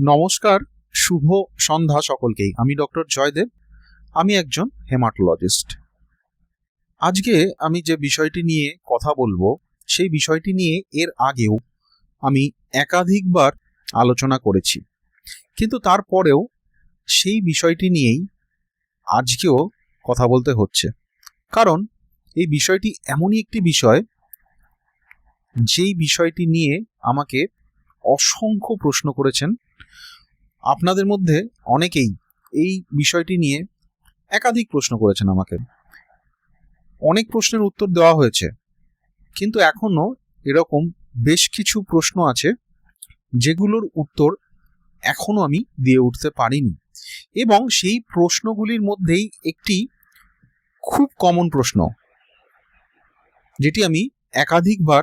নমস্কার, শুভ সন্ধ্যা সকলকেই। আমি ডক্টর জয়দেব। আমি একজন হেমাটোলজিস্ট। আজকে আমি যে বিষয়টি নিয়ে কথা বলব, সেই বিষয়টি নিয়ে এর আগেও আমি একাধিকবার আলোচনা করেছি। কিন্তু তারপরেও সেই বিষয়টি নিয়েই আজকেও কথা বলতে হচ্ছে। কারণ এই বিষয়টি এমনই একটি বিষয়, যেই বিষয়টি নিয়ে আমাকে অসংখ্য প্রশ্ন করেছেন আপনাদের মধ্যে অনেকেই এই বিষয়টি নিয়ে একাধিক প্রশ্ন করেছেন আমাকে। অনেক প্রশ্নের উত্তর দেওয়া হয়েছে, কিন্তু এখনও এরকম বেশ কিছু প্রশ্ন আছে যেগুলোর উত্তর এখনও আমি দিয়ে উঠতে পারিনি এবং সেই প্রশ্নগুলির মধ্যেই একটি খুব কমন প্রশ্ন যেটি আমি একাধিকবার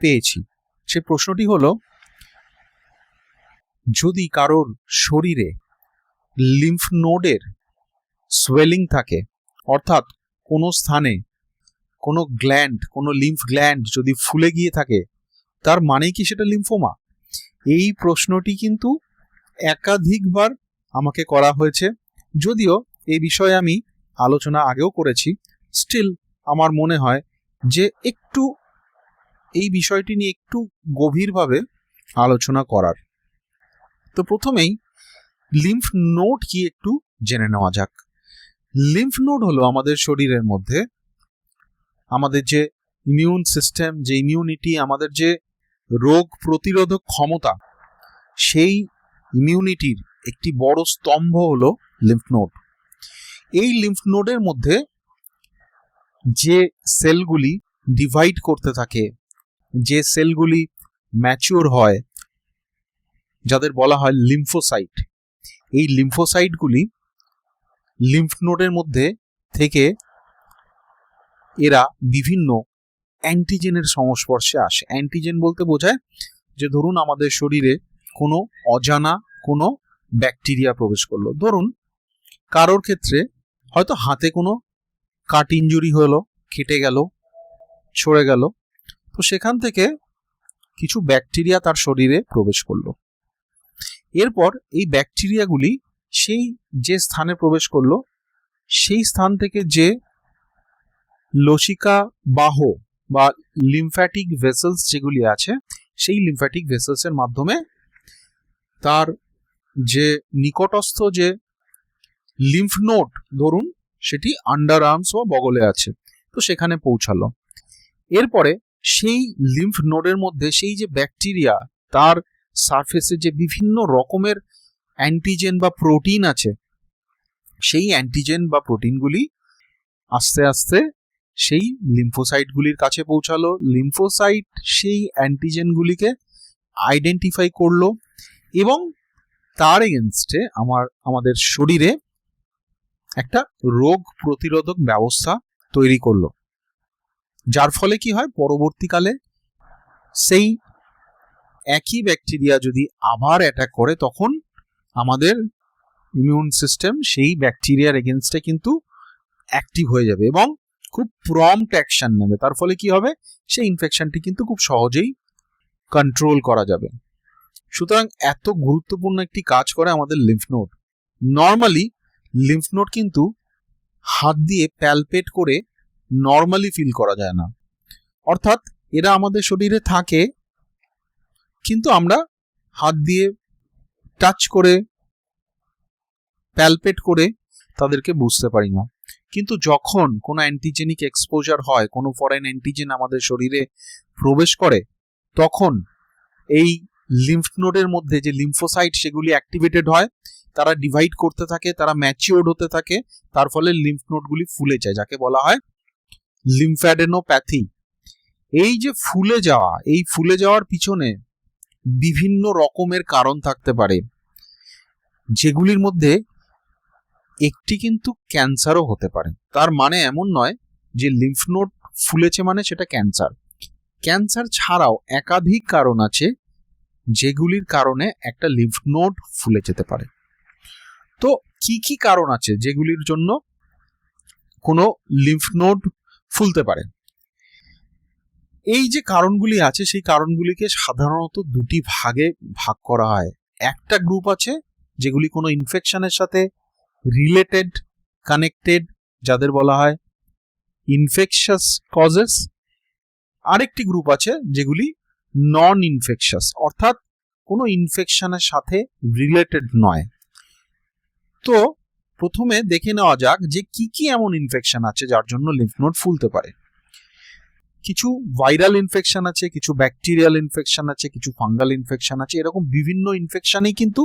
পেয়েছি। সে প্রশ্নটি হলো যদি কারোর শরীরে লিম্ফ নোডের সোয়েলিং থাকে, অর্থাৎ কোনো স্থানে কোনো গ্ল্যান্ড কোনো লিম্ফ গ্ল্যান্ড যদি ফুলে গিয়ে থাকে, তার মানে কি সেটা লিম্ফোমা এই প্রশ্নটি কিন্তু একাধিকবার আমাকে করা হয়েছে। যদিও এই বিষয়ে আমি আলোচনা আগেও করেছি স্টিল আমার মনে হয় যে একটু এই বিষয়টি নিয়ে একটু গভীরভাবে আলোচনা করার। তো প্রথমেই লিম্ফ নোড কি একটু জেনে নেওয়া যাক। লিম্ফ নোড হলো আমাদের শরীরের মধ্যে আমাদের যে ইমিউন সিস্টেম যে ইমিউনিটি আমাদের যে রোগ প্রতিরোধক ক্ষমতা, সেই ইমিউনিটির একটি বড় স্তম্ভ হলো লিম্ফ নোড এই লিম্ফ নোডের মধ্যে যে সেলগুলি ডিভাইড করতে থাকে, যে সেলগুলি ম্যাচিওর হয় যাদের বলা হয় লিম্ফোসাইট এই লিম্ফোসাইটগুলি লিম্ফ নোডের মধ্যে থেকে এরা বিভিন্ন অ্যান্টিজেনের সংস্পর্শে আসে। অ্যান্টিজেন বলতে বোঝায় যে ধরুন আমাদের শরীরে কোনো অজানা কোনো ব্যাকটেরিয়া প্রবেশ করল। ধরুন কারোর ক্ষেত্রে হয়তো হাতে কোনো কাট ইঞ্জুরি হলো কেটে গেল ছড়ে গেল, তো সেখান থেকে কিছু ব্যাকটেরিয়া তার শরীরে প্রবেশ করল। এরপর এই ব্যাকটেরিয়াগুলি সেই যে স্থানে প্রবেশ করল, সেই স্থান থেকে যে লসিকা বাহ বা লিমফ্যাটিক ভেসেলস যেগুলি আছে, সেই লিমফ্যাটিক ভেসেলসের মাধ্যমে তার যে নিকটস্থ যে লিম্ফ নোড ধরুন, সেটি আন্ডার আর্মস বা বগলে আছে। তো সেখানে পৌঁছালো। এরপরে সেই লিম্ফ নোডের মধ্যে সেই যে ব্যাকটেরিয়া, তার সারফেসে যে বিভিন্ন রকমের অ্যান্টিজেন বা প্রোটিন আছে, সেই অ্যান্টিজেন বা প্রোটিনগুলি আস্তে আস্তে সেই লিম্ফোসাইটগুলির কাছে পৌঁছালো। লিম্ফোসাইট সেই অ্যান্টিজেনগুলিকে আইডেন্টিফাই করল এবং তার এগেনস্টে আমার, আমাদের শরীরে একটা রোগ প্রতিরোধক ব্যবস্থা তৈরি করল। যার ফলে কি হয়? পরবর্তীকালে সেই একই ব্যাকটেরিয়া যদি আবার অ্যাটাক করে, তখন আমাদের ইমিউন সিস্টেম সেই ব্যাকটেরিয়ার এগেনস্টে কিন্তু অ্যাক্টিভ হয়ে যাবে এবং খুব প্রম্পট অ্যাকশন নেবে। তার ফলে কি হবে? সেই ইনফেকশনটি কিন্তু খুব সহজেই কন্ট্রোল করা যাবে। সুতরাং এত গুরুত্বপূর্ণ একটি কাজ করে আমাদের lymph node normally lymph node কিন্তু হাত দিয়ে প্যালপেট করে নর্মালি ফিল করা যায় না। অর্থাৎ এরা আমাদের শরীরে থাকে কিন্তু আমরা হাত দিয়ে টাচ করে প্যালপেট করে তাদেরকে বুঝতে পারি না। কিন্তু যখন কোনো অ্যান্টিজেনিক এক্সপোজার হয়, কোনো ফরেন অ্যান্টিজেন আমাদের শরীরে প্রবেশ করে, তখন এই লিম্ফ নোডের মধ্যে যে লিম্ফোসাইট সেগুলি অ্যাক্টিভেটেড হয়, তারা ডিভাইড করতে থাকে, তারা ম্যাচিওর্ড হতে থাকে, তার ফলে লিম্ফ নোডগুলি ফুলে যায়, যাকে বলা হয় লিম্ফ্যাডেনোপ্যাথি এই যে ফুলে যাওয়া, এই ফুলে যাওয়ার পিছনে বিভিন্ন রকমের কারণ থাকতে পারে। যেগুলির মধ্যে একটি কিন্তু ক্যান্সারও হতে পারে। তার মানে এমন নয় যে লিম্ফ নোড ফুলেছে মানে সেটা ক্যান্সার। ক্যান্সার ছাড়াও একাধিক কারণ আছে যেগুলির কারণে একটা লিম্ফ নোড ফুলে যেতে পারে। তো কি কি কারণ আছে যেগুলির জন্য কোনো লিম্ফ নোড ফুলতে পারে? এই যে কারণগুলি আছে, সেই কারণগুলিকে সাধারণত দুটি ভাগে ভাগ করা হয়। একটা গ্রুপ আছে, যেগুলি কোনো ইনফেকশনের সাথে রিলেটেড কানেক্টেড যাদের বলা হয় ইনফেকশাস কজেস আরেকটি গ্রুপ আছে, যেগুলি নন ইনফেকশাস অর্থাৎ কোনো ইনফেকশনের সাথে রিলেটেড নয়। তো প্রথমে দেখে নেওয়া যাক যে কি কি এমন ইনফেকশন আছে যার জন্য লিম্ফ নোড ফুলতে পারে। কিছু ভাইরাল ইনফেকশন আছে, কিছু ব্যাকটেরিয়াল ইনফেকশন আছে, কিছু ফাঙ্গাল ইনফেকশন আছে, এরকম বিভিন্ন ইনফেকশনেই কিন্তু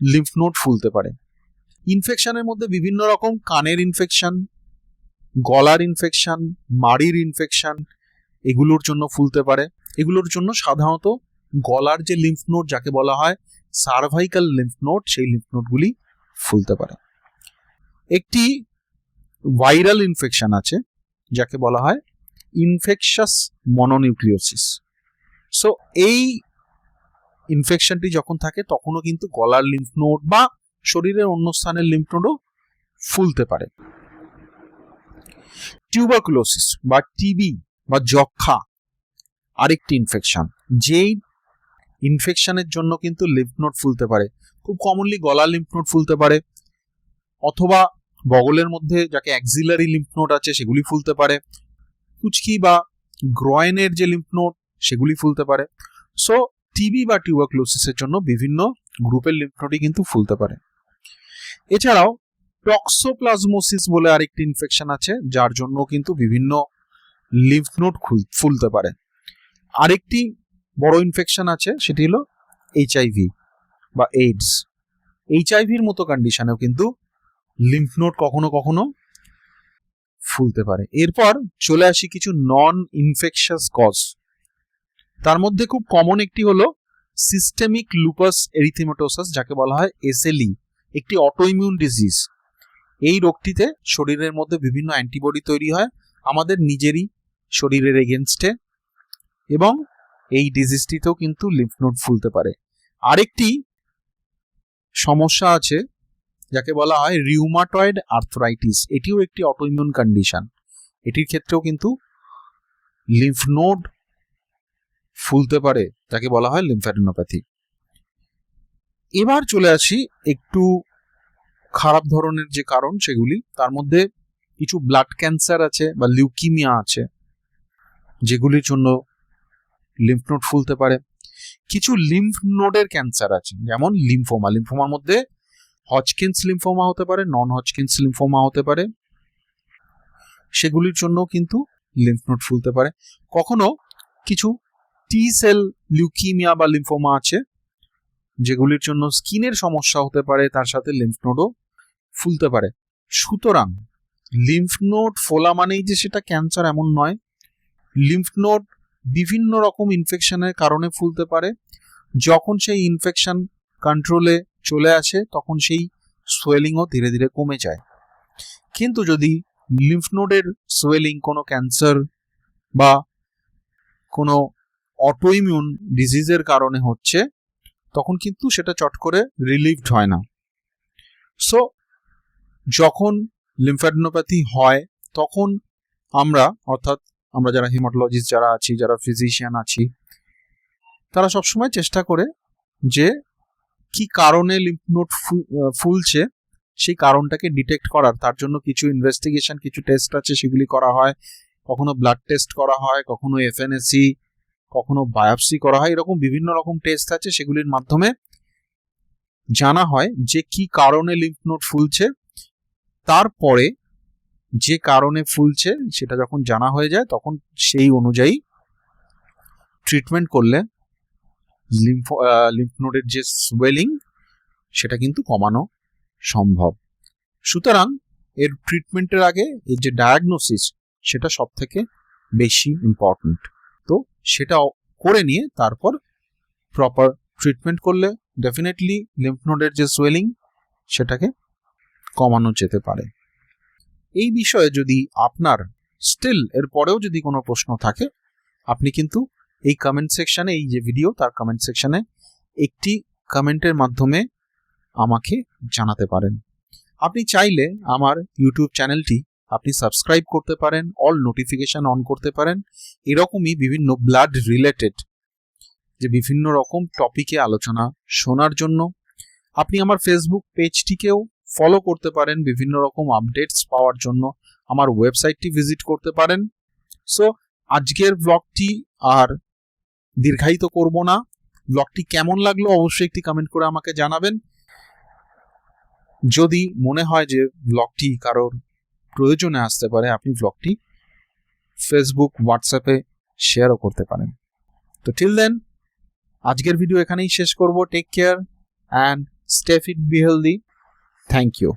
লিম্ফ নোড ফুলতে পারে। ইনফেকশনের মধ্যে বিভিন্ন রকম কানের ইনফেকশন গলার ইনফেকশন মাড়ির ইনফেকশন এগুলোর জন্য ফুলতে পারে। এগুলোর জন্য সাধারণত গলার যে লিম্ফ নোড যাকে বলা হয় সার্ভাইকাল লিম্ফ নোড সেই লিম্ফ নোডগুলি ফুলতে পারে। একটি ভাইরাল ইনফেকশন আছে যাকে বলা হয় ইনফেকশাস মনোনিউক্লিওসিস সো এই ইনফেকশনটি যখন থাকে, তখনও কিন্তু গলার লিম্ফ নোড বা শরীরের অন্য স্থানের লিম্ফ নোডও ফুলতে পারে। টিউবারকুলোসিস বা টিবি বা যক্ষা আরেকটি ইনফেকশন যেই ইনফেকশনের জন্য কিন্তু লিম্ফ নোড ফুলতে পারে। খুব কমনলি গলার লিম্ফ নোড ফুলতে পারে, অথবা বগলের মধ্যে যাকে অ্যাক্সিলারি লিম্ফ নোড আছে, সেগুলি ফুলতে পারে। কুচকি বা গ্রয়েনের যে লিম্ফ নোড সেগুলি ফুলতে পারে। সো টিবি বা টিউবারক্লোসিসের জন্য বিভিন্ন গ্রুপের লিম্ফ নোডই কিন্তু ফুলতে পারে। এছাড়াও টক্সোপ্লাজমোসিস বলে আরেকটি ইনফেকশন আছে, যার জন্য কিন্তু বিভিন্ন লিম্ফ নোড ফুলতে পারে। আরেকটি বড় ইনফেকশন আছে, সেটি হলো এইচআইভি বা এইডস এইচআইভির মতো কন্ডিশনেও কিন্তু লিম্ফ নোড কখনো কখনো ফুলতে পারে। এরপর চলে আসি কিছু নন ইনফেকশাস কজ তার মধ্যে খুব কমন একটি হলো সিস্টেমিক লুপাস এরিথিমেটোসাস যাকে বলা হয় এসএলই একটি অটোইমিউন ডিজিজ এই রোগটিতে শরীরের মধ্যে বিভিন্ন অ্যান্টিবডি তৈরি হয়, আমাদের নিজেরই শরীরের এগেনস্টে এবং এই ডিজিজটিতেও কিন্তু লিম্ফ নোড ফুলতে পারে। আরেকটি সমস্যা আছে যাকে বলা হয় রিউমাটয়েড আর্থরাইটিস এটিও একটি অটোইমিউন কন্ডিশন এটির ক্ষেত্রেও কিন্তু লিম্ফ নোড ফুলতে পারে, যাকে বলা হয় লিম্ফ্যাডিনোপ্যাথি এবার চলে আসি একটু খারাপ ধরনের যে কারণ সেগুলি, তার মধ্যে কিছু ব্লাড ক্যান্সার আছে বা লিউকিমিয়া আছে, যেগুলির জন্য লিম্ফ নোড ফুলতে পারে। কিছু লিম্ফ নোডের ক্যান্সার আছে, যেমন লিম্ফোমা লিম্ফোমার মধ্যে হজকিন্স লিম্ফোমা হতে পারে নন হজকিন্স লিম্ফোমা হতে পারে, সেগুলির জন্য কিন্তু লিম্ফ নোড ফুলতে পারে। কখনো কিছু টি সেল লিউকিমিয়া বা লিম্ফোমা আছে, যেগুলির জন্য স্কিনের সমস্যা হতে পারে, তার সাথে লিম্ফ নোডও ফুলতে পারে। সুতরাং লিম্ফ নোড ফোলা মানেই যে সেটা ক্যান্সার এমন নয়। লিম্ফ নোড বিভিন্ন রকম ইনফেকশনের কারণে ফুলতে পারে। যখন সেই ইনফেকশন কন্ট্রোলে চলে আসে, তখন সেই সোয়েলিংও ধীরে ধীরে কমে যায়। কিন্তু যদি লিম্ফ নোডের সোয়েলিং কোনো ক্যান্সার বা কোনো অটোইমিউন ডিজিজের কারণে হচ্ছে, তখন কিন্তু সেটা চট করে রিলিভড হয় না। সো যখন লিম্ফ্যাডিনোপ্যাথি হয়, তখন আমরা, অর্থাৎ আমরা যারা হিমাটোলজিস্ট যারা আছি, যারা ফিজিশিয়ান আছি, তারা সবসময় চেষ্টা করে যে কি কারণে লিম্ফ নোড ফুলছে সেই কারণটাকে ডিটেক্ট করার, তার জন্য কিছু ইনভেস্টিগেশন কিছু টেস্ট আছে সেগুলি করা হয়। কখনো ব্লাড টেস্ট করা হয়, কখনো এফএনএসি কখনো বায়োপসি করা হয়, এরকম বিভিন্ন রকম টেস্ট আছে সেগুলির মাধ্যমে জানা হয় যে কি কারণে লিম্ফ নোড ফুলছে। তারপরে যে কারণে ফুলছে সেটা যখন জানা হয়ে যায় তখন সেই অনুযায়ী ট্রিটমেন্ট করলে লিম্ফ লিম্ফ নোডের যে সোয়েলিং সেটা কিন্তু কমানো সম্ভব। সুতরাং এর ট্রিটমেন্টের আগে এর যে ডায়াগনোসিস সেটা সব থেকে বেশি ইম্পর্ট্যান্ট তো সেটা করে নিয়ে তারপর প্রপার ট্রিটমেন্ট করলে ডেফিনেটলি লিম্ফ নোডের যে সোয়েলিং সেটাকে কমানো যেতে পারে। এই বিষয়ে যদি আপনার স্টিল এর পরেও যদি কোনো প্রশ্ন থাকে, আপনি কিন্তু এই কমেন্ট সেকশনে এই যে ভিডিও তার কমেন্ট সেকশনে একটি কমেন্টের মাধ্যমে আমাকে জানাতে পারেন। আপনি চাইলে আমার ইউটিউব চ্যানেলটি আপনি সাবস্ক্রাইব করতে পারেন অল নোটিফিকেশন অন করতে পারেন। এরকমই বিভিন্ন ব্লাড রিলেটেড যে বিভিন্ন রকম টপিকে আলোচনা শোনার জন্য। আপনি আমার ফেসবুক পেজটিকেও ফলো করতে পারেন, বিভিন্ন রকম আপডেটস পাওয়ার জন্য। আমার ওয়েবসাইটটি ভিজিট করতে পারেন। সো আজকের ব্লগটি আর দীর্ঘায়িত করব না। ব্লগটি কেমন লাগল অবশ্যই একটি কমেন্ট করে আমাকে জানাবেন। যদি মনে হয় যে ব্লগটি কারোর প্রয়োজনে আসতে পারে, আপনি ব্লগটি ফেসবুক হোয়াটসঅ্যাপে শেয়ারও করতে পারেন। তো টিল দেন আজকের ভিডিও এখানেই শেষ করব। Take care and stay fit be healthy thank you